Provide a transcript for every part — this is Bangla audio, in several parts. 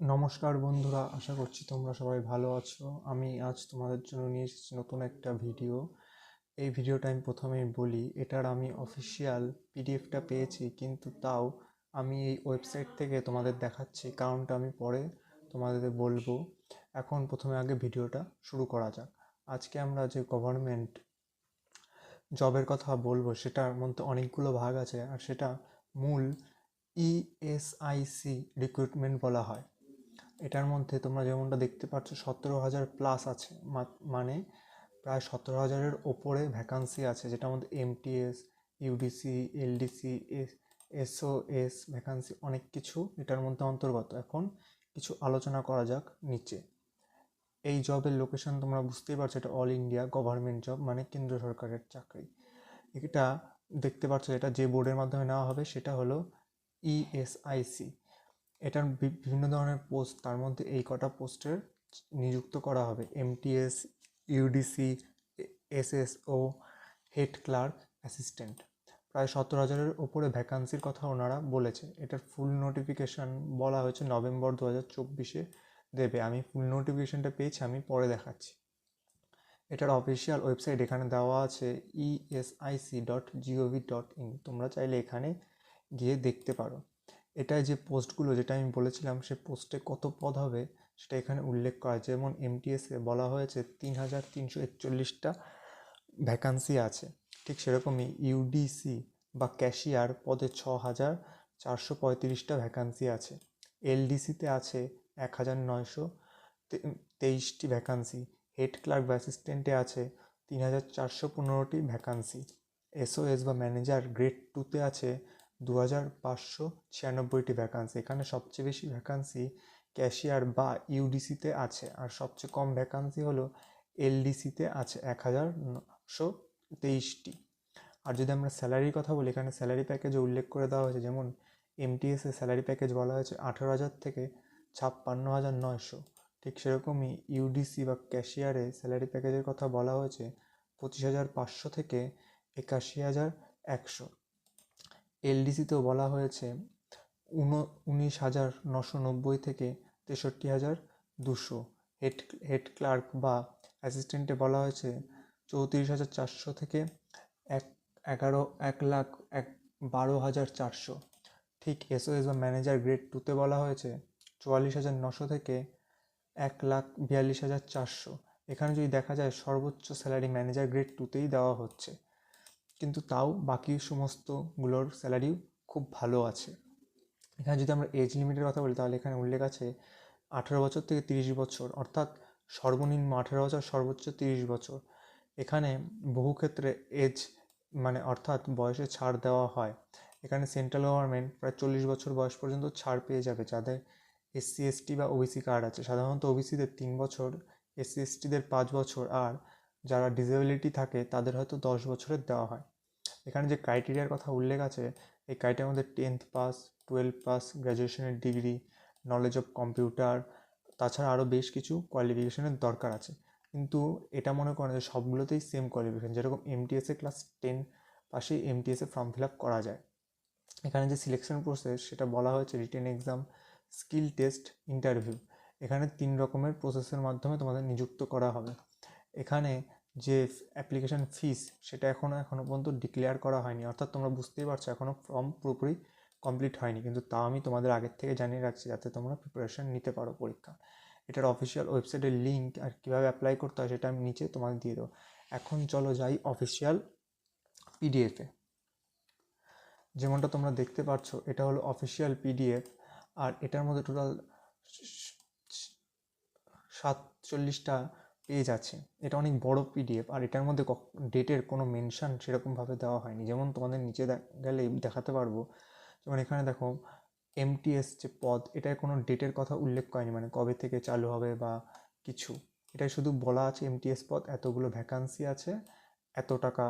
নমস্কার বন্ধুরা, আশা করছি তোমরা সবাই ভালো আছো। আমি আজ তোমাদের জন্য নিয়ে এসেছি নতুন একটা ভিডিও। এই ভিডিওটা আমি প্রথমেই বলি, এটার আমি অফিসিয়াল পিডিএফটা পেয়েছি, কিন্তু তাও আমি এই ওয়েবসাইট থেকে তোমাদের দেখাচ্ছি, কারণটা আমি পরে তোমাদের বলব। এখন প্রথমে আগে ভিডিওটা শুরু করা যাক। আজকে আমরা যে গভর্নমেন্ট জবের কথা বলব, সেটার মধ্যে অনেকগুলো ভাগ আছে, আর সেটা মূল E ইএসআইসি রিক্রুটমেন্ট বলা হয়। এটার মধ্যে তোমরা যেমনটা দেখতে পাচ্ছ, সতেরো হাজার প্লাস আছে। মানে প্রায় সতেরো হাজারের ওপরে ভ্যাকান্সি আছে, যেটার মধ্যে MTS UDC LDC S SOS vacancy অনেক কিছু এটার মধ্যে অন্তর্গত। এখন কিছু আলোচনা করা যাক নিচে। এই জবের লোকেশন তোমরা বুঝতেই পারছ, এটা অল ইন্ডিয়া গভর্নমেন্ট জব মানে কেন্দ্র সরকারের চাকরি। এটা দেখতে পাচ্ছ এটা যে বোর্ডের মাধ্যমে নেওয়া হবে, সেটা হলো E ইএসআইসি এটার বিভিন্ন ধরনের পোস্ট তার মধ্যে এই কটা পোস্টের নিযুক্ত করা হবে। MTS UDC SSO head clerk assistant প্রায় সতেরো হাজারের ওপরে ভ্যাকান্সির কথা ওনারা বলেছে এটার ফুল নোটিফিকেশান বলা হয়েছে নভেম্বর দু হাজার চব্বিশে দেবে। আমি ফুল নোটিফিকেশানটা পেয়েছি, আমি পরে দেখাচ্ছি। এটার অফিসিয়াল ওয়েবসাইট এখানে দেওয়া আছে ESIC dot GOV dot in তোমরা চাইলে এখানে গিয়ে দেখতে পারো। এটায় যে পোস্টগুলো যেটা আমি বলেছিলাম, সে পোস্টে কত পদ হবে সেটা এখানে উল্লেখ করা আছে। যেমন এমটিএসে বলা হয়েছে তিন হাজার তিনশো একচল্লিশটা ভ্যাকান্সি আছে। ঠিক সেরকমই ইউডিসি বা ক্যাশিয়ার পদে ছ হাজার চারশো পঁয়ত্রিশটা ভ্যাকান্সি আছে। এলডিসিতে আছে এক হাজার নয়শো তেইশটি ভ্যাকান্সি হেড ক্লার্ক বা অ্যাসিস্ট্যান্টে আছে তিন হাজার চারশো পনেরোটি ভ্যাকান্সি এসওএস বা ম্যানেজার গ্রেড টুতে আছে দু হাজার পাঁচশো ছিয়ানব্বইটি ভ্যাকান্সি এখানে সবচেয়ে বেশি ভ্যাকান্সি ক্যাশিয়ার বা ইউডিসিতে আছে। আর সবচেয়ে কম ভ্যাকান্সি হলো এলডিসিতে আছে এক হাজার নশো তেইশটি। আর যদি আমরা স্যালারির কথা বলি, এখানে স্যালারি প্যাকেজে উল্লেখ করে দেওয়া হয়েছে, যেমন এমটিএসে স্যালারি প্যাকেজ বলা হয়েছে আঠেরো হাজার থেকে ছাপ্পান্ন হাজার নয়শো। ঠিক সেরকমই ইউডিসি বা ক্যাশিয়ারে স্যালারি প্যাকেজের কথা বলা হয়েছে পঁচিশ হাজার পাঁচশো থেকে একাশি হাজার একশো। এলডিসিতেও বলা হয়েছে, উন, উনিশ হাজার নশো নব্বই থেকে তেষট্টি হাজার দুশো। হেড হেড ক্লার্ক বা অ্যাসিস্ট্যান্টে বলা হয়েছে, চৌত্রিশ হাজার চারশো থেকে এক, এগারো, এক লাখ, এক, বারো হাজার চারশো। ঠিক এসওএস বা ম্যানেজার গ্রেড টুতে বলা হয়েছে, চুয়াল্লিশ হাজার নশো থেকে এক লাখ বিয়াল্লিশ হাজার চারশো। এখানে যদি দেখা যায়, সর্বোচ্চ স্যালারি ম্যানেজার গ্রেড টুতেই দেওয়া হচ্ছে। কিন্তু তাও বাকি সমস্তগুলোর স্যালারিও খুব ভালো আছে। এখানে যদি আমরা এজ লিমিটের কথা বলি, তাহলে এখানে উল্লেখ আছে আঠেরো বছর থেকে তিরিশ বছর, অর্থাৎ সর্বনিম্ন আঠেরো বছর, সর্বোচ্চ তিরিশ বছর। এখানে বহু ক্ষেত্রে এজ মানে অর্থাৎ বয়সে ছাড় দেওয়া হয়। এখানে সেন্ট্রাল গভর্নমেন্ট প্রায় চল্লিশ বছর বয়স পর্যন্ত ছাড় পেয়ে যাবে, যাদের এসসি এসটি বা ওবিসি কার্ড আছে। সাধারণত ওবিসিদের তিন বছর এসসি এসটিদের পাঁচ বছর, আর যারা ডিসেবিলিটি থাকে, তাদের হয়তো দশ বছরের দেওয়া হয়। এখানে যে ক্রাইটেরিয়ার কথা উল্লেখ আছে, এই ক্রাইটেরিয়ার মধ্যে টেন্থ পাস টুয়েলভ পাস গ্র্যাজুয়েশনের ডিগ্রি নলেজ অফ কম্পিউটার তাছাড়া আরও বেশ কিছু কোয়ালিফিকেশনের দরকার আছে। কিন্তু এটা মনে করেন যে সবগুলোতেই সেম কোয়ালিফিকেশন যেরকম এমটিএসে ক্লাস টেন পাশেই এমটিএসে ফর্ম ফিল আপ করা যায়। এখানে যে সিলেকশন প্রসেস সেটা বলা হয়েছে written exam skill test interview এখানে তিন রকমের প্রসেসের মাধ্যমে তোমাদের নিযুক্ত করা হবে। এখানে যে অ্যাপ্লিকেশন ফিস সেটা এখনও এখনও পর্যন্ত ডিক্লেয়ার করা হয়নি। অর্থাৎ তোমরা বুঝতেই পারছ এখনও ফর্ম পুরোপুরি কমপ্লিট হয়নি। কিন্তু তাও আমি তোমাদের আগের থেকে জানিয়ে রাখছি যাতে তোমরা প্রিপারেশান নিতে পারো পরীক্ষা। এটার অফিসিয়াল ওয়েবসাইটের লিঙ্ক আর কীভাবে অ্যাপ্লাই করতে হয় সেটা আমি নিচে তোমাদের দিয়ে দেবো। এখন চলো যাই অফিসিয়াল পিডিএফে যেমনটা তোমরা দেখতে পাচ্ছ এটা হলো অফিসিয়াল পিডিএফ আর এটার মধ্যে টোটাল সাতচল্লিশটা পেজ আছে এটা অনেক বড় পিডিএফ আর এটার মধ্যে ডেটের কোনো মেনশন সেরকমভাবে দেওয়া হয়নি। যেমন তোমাদের নিচে গেলেই দেখাতে পারব। যেমন এখানে দেখো এমটিএস যে পদ এটার কোনো ডেটের কথা উল্লেখ করেনি। মানে কবে থেকে চালু হবে বা কিছু। এটাই শুধু বলা আছে এমটিএস পদ, এতগুলো ভ্যাকান্সি আছে, এত টাকা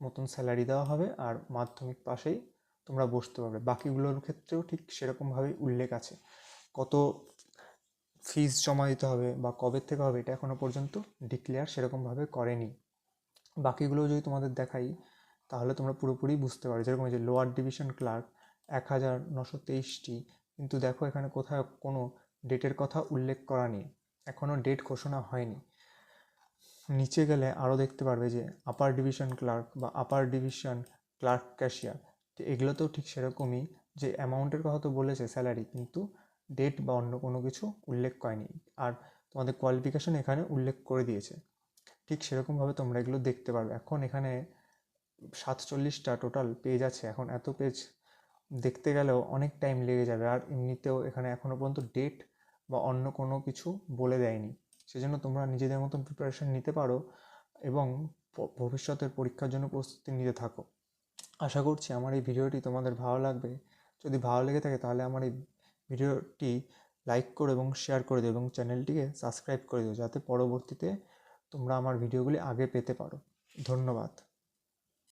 মতন স্যালারি দেওয়া হবে আর মাধ্যমিক পাশেই তোমরা বসতে পারবে। বাকিগুলোর ক্ষেত্রেও ঠিক সেরকমভাবেই উল্লেখ আছে। কত ফিস জমা দিতে হবে বা কবে থেকে হবে এটা এখনও পর্যন্ত ডিক্লেয়ার সেরকমভাবে করেনি। বাকিগুলো যদি তোমাদের দেখাই, তাহলে তোমরা পুরোপুরি বুঝতে পারো যেরকম এই যে লোয়ার ডিভিশন ক্লার্ক এক হাজার নশো তেইশটি, কিন্তু দেখো এখানে কোথাও কোনো ডেটের কথা উল্লেখ করা নেই। এখনও ডেট ঘোষণা হয়নি। নিচে গেলে আরও দেখতে পারবে যে আপার ডিভিশন ক্লার্ক বা আপার ডিভিশন ক্লার্ক ক্যাশিয়ার তো এগুলোতেও ঠিক সেরকমই যে অ্যামাউন্টের কথা তো বলেছে স্যালারি কিন্তু ডেট বা অন্য কোনো কিছু উল্লেখ করেনি। আর তোমাদের কোয়ালিফিকেশন এখানে উল্লেখ করে দিয়েছে। ঠিক সেরকমভাবে তোমরা এগুলো দেখতে পারবে। এখন এখানে সাতচল্লিশটা টোটাল পেজ আছে। এখন এত পেজ দেখতে গেলেও অনেক টাইম লেগে যাবে। আর এমনিতেও এখানে এখনও পর্যন্ত ডেট বা অন্য কোনো কিছু বলে দেয়নি। সেজন্য তোমরা নিজেদের মতন প্রিপারেশন নিতে পারো এবং ভবিষ্যতের পরীক্ষার জন্য প্রস্তুতি নিতে থাকো। আশা করছি আমার এই ভিডিওটি তোমাদের ভালো লাগবে। যদি ভালো লেগে থাকে তাহলে আমার এই ভিডিওটি লাইক করো এবং শেয়ার করে দিও এবং চ্যানেলটিকে সাবস্ক্রাইব করে দিও যাতে পরবর্তীতে তোমরা আমার ভিডিওগুলি আগে পেতে পারো। ধন্যবাদ।